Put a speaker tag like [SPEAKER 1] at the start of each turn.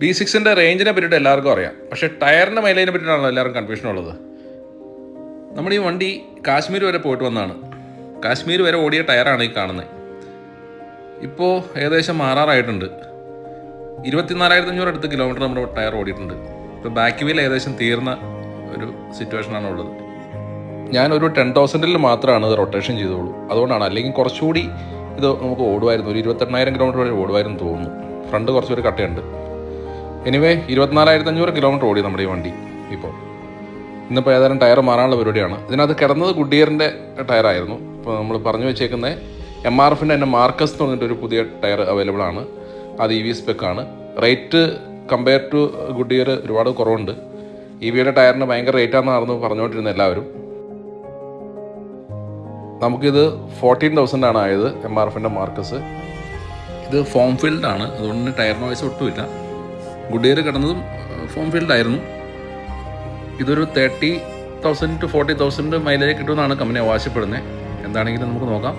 [SPEAKER 1] B സിക്സിന്റെ റേഞ്ചിനെ പറ്റിയിട്ട് എല്ലാവർക്കും അറിയാം. പക്ഷേ ടയറിന്റെ മൈലേജിനെ പറ്റിയിട്ടാണല്ലോ എല്ലാവർക്കും കൺഫ്യൂഷൻ ഉള്ളത്. നമ്മുടെ ഈ വണ്ടി കാശ്മീർ വരെ പോയിട്ട് വന്നതാണ്. കാശ്മീർ വരെ ഓടിയ ടയറാണ് ഈ കാണുന്നത് ഇപ്പോൾ ഏകദേശം മാറാറായിട്ടുണ്ട്. ഇരുപത്തിനാലായിരത്തി അഞ്ഞൂറ് അടുത്ത് കിലോമീറ്റർ നമ്മുടെ ടയർ ഓടിയിട്ടുണ്ട്. ഇപ്പോൾ ബാക്ക് വീൽ ഏകദേശം തീർന്ന ഒരു സിറ്റുവേഷനാണ് ഉള്ളത്. ഞാനൊരു ടെൻ തൗസൻഡിൽ മാത്രമാണ് ഇത് റൊട്ടേഷൻ ചെയ്തോളൂ. അതുകൊണ്ടാണ് അല്ലെങ്കിൽ കുറച്ചുകൂടി ഇത് നമുക്ക് ഓടുമായിരുന്നു. ഒരു ഇരുപത്തെണ്ണായിരം കിലോമീറ്റർ വരെ ഓടുമായിരുന്നു തോന്നുന്നു. ഫ്രണ്ട് കുറച്ചൊരു കട്ടയുണ്ട്. എനിവേ ഇരുപത്തിനാലായിരത്തി അഞ്ഞൂറ് കിലോമീറ്റർ ഓടി നമ്മുടെ ഈ വണ്ടി ഇപ്പോൾ. ഇന്നിപ്പോൾ ഏതായാലും ടയർ മാറാനുള്ള പരിപാടിയാണ്. ഇതിനകത്ത് കിടന്നത് ഗുഡിയറിന്റെ ടയറായിരുന്നു ഇപ്പോൾ നമ്മൾ പറഞ്ഞു വെച്ചേക്കുന്നത് എം ആർ എഫിന്റെ തന്നെ മാർക്കസ് എന്ന് പറഞ്ഞിട്ടൊരു പുതിയ ടയർ അവൈലബിൾ ആണ്. അത് ഇ വി സ്പെക്കാണ് റേറ്റ് കമ്പയർ ടു ഗുഡിയർ ഒരുപാട് കുറവുണ്ട്. ഇ വിയുടെ ടയറിന് ഭയങ്കര റേറ്റാണെന്നായിരുന്നു പറഞ്ഞുകൊണ്ടിരുന്നത് എല്ലാവരും. നമുക്കിത് ഫോർട്ടീൻ ആണ് ആയത് എം ആർ എഫിന്റെ മാർക്കസ് ഇത് ഫോം ഫീൽഡ് ആണ്. അതുകൊണ്ട് ടയറിന് വയസ്സ് ഒട്ടുമില്ല. ഗുഡിയർ കിടന്നതും ഫോം ഫീൽഡ് ആയിരുന്നു. ഇതൊരു thirty thousand to forty thousand mileage കിട്ടുമെന്നാണ് കമ്പനി അവകാശപ്പെടുന്നത്. എന്താണെങ്കിലും നമുക്ക് നോക്കാം.